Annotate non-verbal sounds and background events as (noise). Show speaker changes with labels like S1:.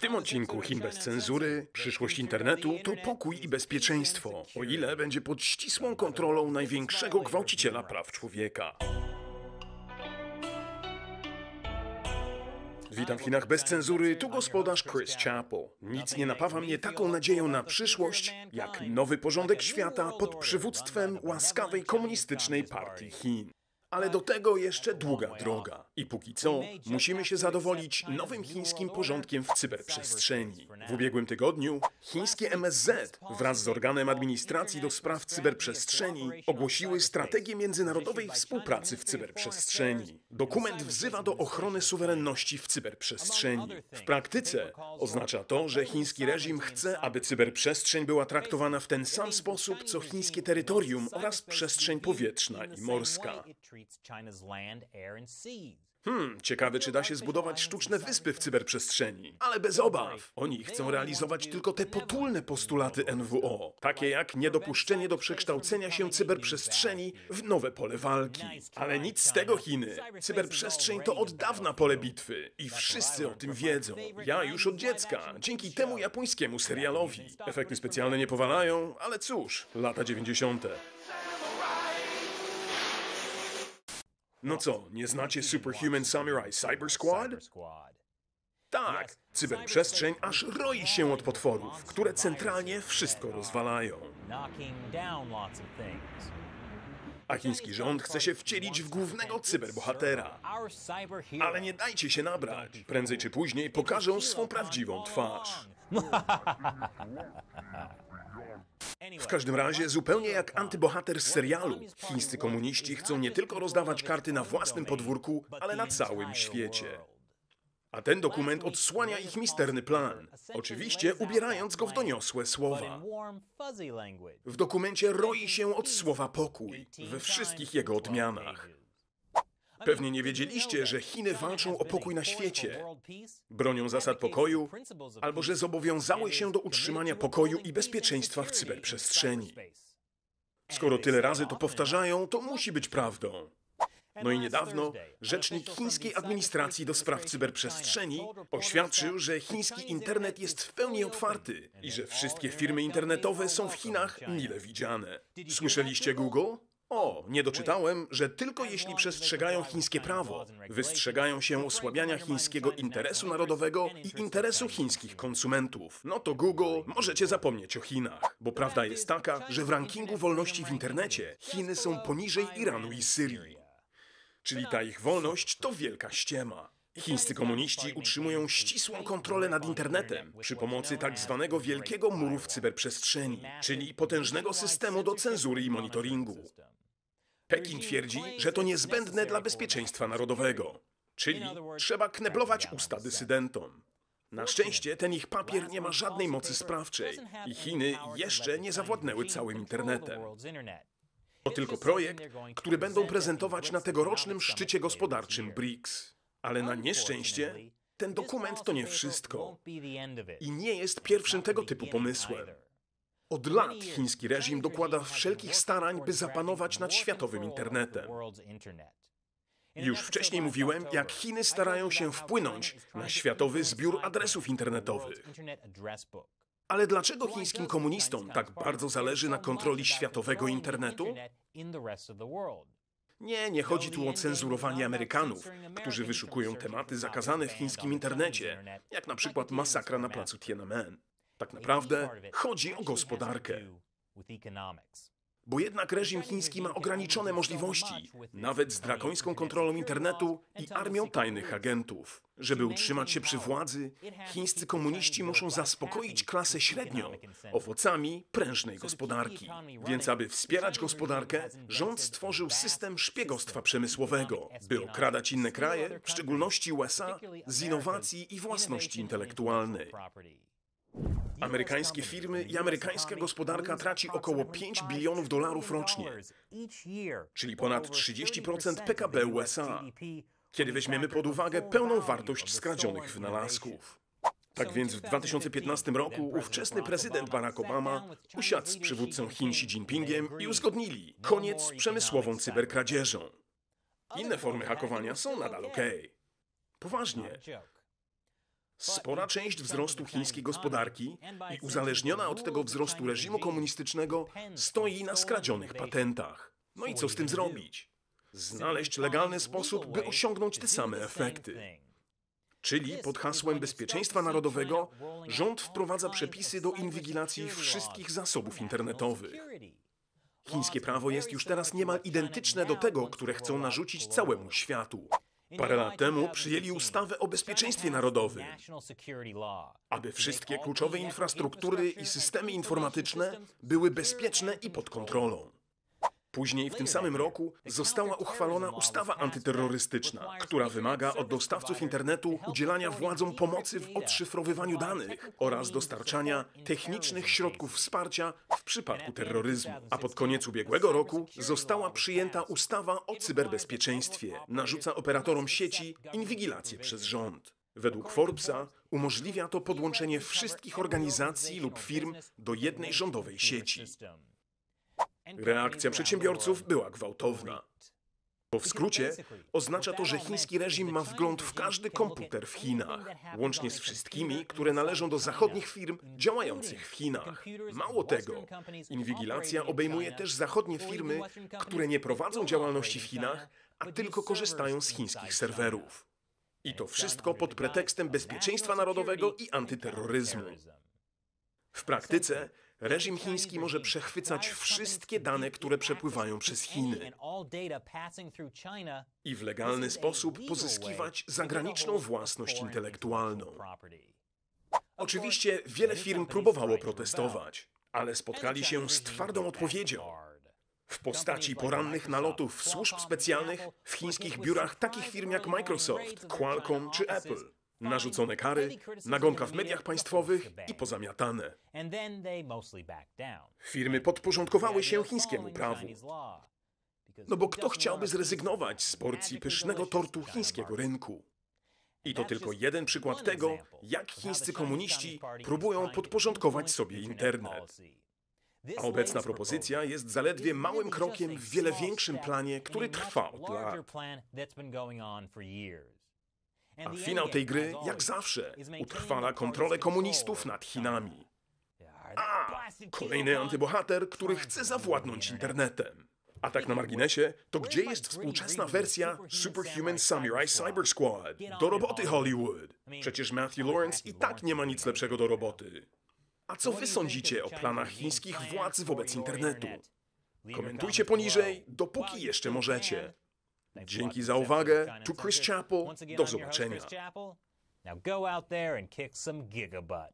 S1: W tym odcinku Chin bez cenzury, przyszłość internetu to pokój i bezpieczeństwo, o ile będzie pod ścisłą kontrolą największego gwałciciela praw człowieka. Witam w Chinach bez cenzury, tu gospodarz Chris Chappell. Nic nie napawa mnie taką nadzieją na przyszłość, jak nowy porządek świata pod przywództwem łaskawej komunistycznej partii Chin. Ale do tego jeszcze długa droga. I póki co musimy się zadowolić nowym chińskim porządkiem w cyberprzestrzeni. W ubiegłym tygodniu chińskie MSZ wraz z organem administracji do spraw cyberprzestrzeni ogłosiły strategię międzynarodowej współpracy w cyberprzestrzeni. Dokument wzywa do ochrony suwerenności w cyberprzestrzeni. W praktyce oznacza to, że chiński reżim chce, aby cyberprzestrzeń była traktowana w ten sam sposób, co chińskie terytorium oraz przestrzeń powietrzna i morska. Hmm, ciekawe, czy da się zbudować sztuczne wyspy w cyberprzestrzeni. Ale bez obaw. Oni chcą realizować tylko te potulne postulaty NWO, takie jak niedopuszczenie do przekształcenia się cyberprzestrzeni w nowe pole walki. Ale nic z tego, Chiny. Cyberprzestrzeń to od dawna pole bitwy i wszyscy o tym wiedzą. Ja już od dziecka, dzięki temu japońskiemu serialowi. Efekty specjalne nie powalają, ale cóż, lata 90. No co, nie znacie Superhuman Samurai Cyber Squad? Tak, cyberprzestrzeń aż roi się od potworów, które centralnie wszystko rozwalają. A chiński rząd chce się wcielić w głównego cyberbohatera. Ale nie dajcie się nabrać. Prędzej czy później pokażą swą prawdziwą twarz. (laughs) W każdym razie, zupełnie jak antybohater z serialu, chińscy komuniści chcą nie tylko rozdawać karty na własnym podwórku, ale na całym świecie. A ten dokument odsłania ich misterny plan, oczywiście ubierając go w doniosłe słowa. W dokumencie roi się od słowa pokój, we wszystkich jego odmianach. Pewnie nie wiedzieliście, że Chiny walczą o pokój na świecie, bronią zasad pokoju, albo że zobowiązały się do utrzymania pokoju i bezpieczeństwa w cyberprzestrzeni. Skoro tyle razy to powtarzają, to musi być prawdą. No i niedawno rzecznik chińskiej administracji do spraw cyberprzestrzeni oświadczył, że chiński internet jest w pełni otwarty i że wszystkie firmy internetowe są w Chinach mile widziane. Słyszeliście Google? O, nie doczytałem, że tylko jeśli przestrzegają chińskie prawo, wystrzegają się osłabiania chińskiego interesu narodowego i interesu chińskich konsumentów. No to Google, możecie zapomnieć o Chinach, bo prawda jest taka, że w rankingu wolności w internecie Chiny są poniżej Iranu i Syrii. Czyli ta ich wolność to wielka ściema. Chińscy komuniści utrzymują ścisłą kontrolę nad internetem przy pomocy tak zwanego wielkiego muru w cyberprzestrzeni, czyli potężnego systemu do cenzury i monitoringu. Pekin twierdzi, że to niezbędne dla bezpieczeństwa narodowego, czyli trzeba kneblować usta dysydentom. Na szczęście ten ich papier nie ma żadnej mocy sprawczej i Chiny jeszcze nie zawładnęły całym internetem. To tylko projekt, który będą prezentować na tegorocznym szczycie gospodarczym BRICS. Ale na nieszczęście ten dokument to nie wszystko i nie jest pierwszym tego typu pomysłem. Od lat chiński reżim dokłada wszelkich starań, by zapanować nad światowym internetem. Już wcześniej mówiłem, jak Chiny starają się wpłynąć na światowy zbiór adresów internetowych. Ale dlaczego chińskim komunistom tak bardzo zależy na kontroli światowego internetu? Nie, nie chodzi tu o cenzurowanie Amerykanów, którzy wyszukują tematy zakazane w chińskim internecie, jak na przykład masakra na placu Tiananmen. Tak naprawdę chodzi o gospodarkę. Bo jednak reżim chiński ma ograniczone możliwości, nawet z drakońską kontrolą internetu i armią tajnych agentów. Żeby utrzymać się przy władzy, chińscy komuniści muszą zaspokoić klasę średnią owocami prężnej gospodarki. Więc aby wspierać gospodarkę, rząd stworzył system szpiegostwa przemysłowego, by okradać inne kraje, w szczególności USA, z innowacji i własności intelektualnej. Amerykańskie firmy i amerykańska gospodarka traci około 5 bilionów dolarów rocznie, czyli ponad 30% PKB USA, kiedy weźmiemy pod uwagę pełną wartość skradzionych wynalazków. Tak więc w 2015 roku ówczesny prezydent Barack Obama usiadł z przywódcą Chin Xi Jinpingiem i uzgodnili koniec z przemysłową cyberkradzieżą. Inne formy hakowania są nadal ok. Poważnie. Spora część wzrostu chińskiej gospodarki i uzależniona od tego wzrostu reżimu komunistycznego stoi na skradzionych patentach. No i co z tym zrobić? Znaleźć legalny sposób, by osiągnąć te same efekty. Czyli pod hasłem bezpieczeństwa narodowego rząd wprowadza przepisy do inwigilacji wszystkich zasobów internetowych. Chińskie prawo jest już teraz niemal identyczne do tego, które chcą narzucić całemu światu. Parę lat temu przyjęli ustawę o bezpieczeństwie narodowym, aby wszystkie kluczowe infrastruktury i systemy informatyczne były bezpieczne i pod kontrolą. Później w tym samym roku została uchwalona ustawa antyterrorystyczna, która wymaga od dostawców internetu udzielania władzom pomocy w odszyfrowywaniu danych oraz dostarczania technicznych środków wsparcia w przypadku terroryzmu. A pod koniec ubiegłego roku została przyjęta ustawa o cyberbezpieczeństwie. Narzuca operatorom sieci inwigilację przez rząd. Według Forbesa umożliwia to podłączenie wszystkich organizacji lub firm do jednej rządowej sieci. Reakcja przedsiębiorców była gwałtowna. Bo w skrócie oznacza to, że chiński reżim ma wgląd w każdy komputer w Chinach, łącznie z wszystkimi, które należą do zachodnich firm działających w Chinach. Mało tego, inwigilacja obejmuje też zachodnie firmy, które nie prowadzą działalności w Chinach, a tylko korzystają z chińskich serwerów. I to wszystko pod pretekstem bezpieczeństwa narodowego i antyterroryzmu. W praktyce Reżim chiński może przechwycać wszystkie dane, które przepływają przez Chiny i w legalny sposób pozyskiwać zagraniczną własność intelektualną. Oczywiście wiele firm próbowało protestować, ale spotkali się z twardą odpowiedzią w postaci porannych nalotów służb specjalnych w chińskich biurach takich firm jak Microsoft, Qualcomm czy Apple narzucone kary, nagonka w mediach państwowych i pozamiatane. Firmy podporządkowały się chińskiemu prawu. No bo kto chciałby zrezygnować z porcji pysznego tortu chińskiego rynku? I to tylko jeden przykład tego, jak chińscy komuniści próbują podporządkować sobie internet. A obecna propozycja jest zaledwie małym krokiem w wiele większym planie, który trwa od lat. A finał tej gry, jak zawsze, utrwala kontrolę komunistów nad Chinami. A, kolejny antybohater, który chce zawładnąć internetem. A tak na marginesie, to gdzie jest współczesna wersja Superhuman Samurai Cyber Squad? Do roboty Hollywood! Przecież Matthew Lawrence i tak nie ma nic lepszego do roboty. A co wy sądzicie o planach chińskich władz wobec internetu? Komentujcie poniżej, dopóki jeszcze możecie. Dzięki za uwagę. Tu Chris Chapel. Do zobaczenia. Now go out there and kick some gigabutt.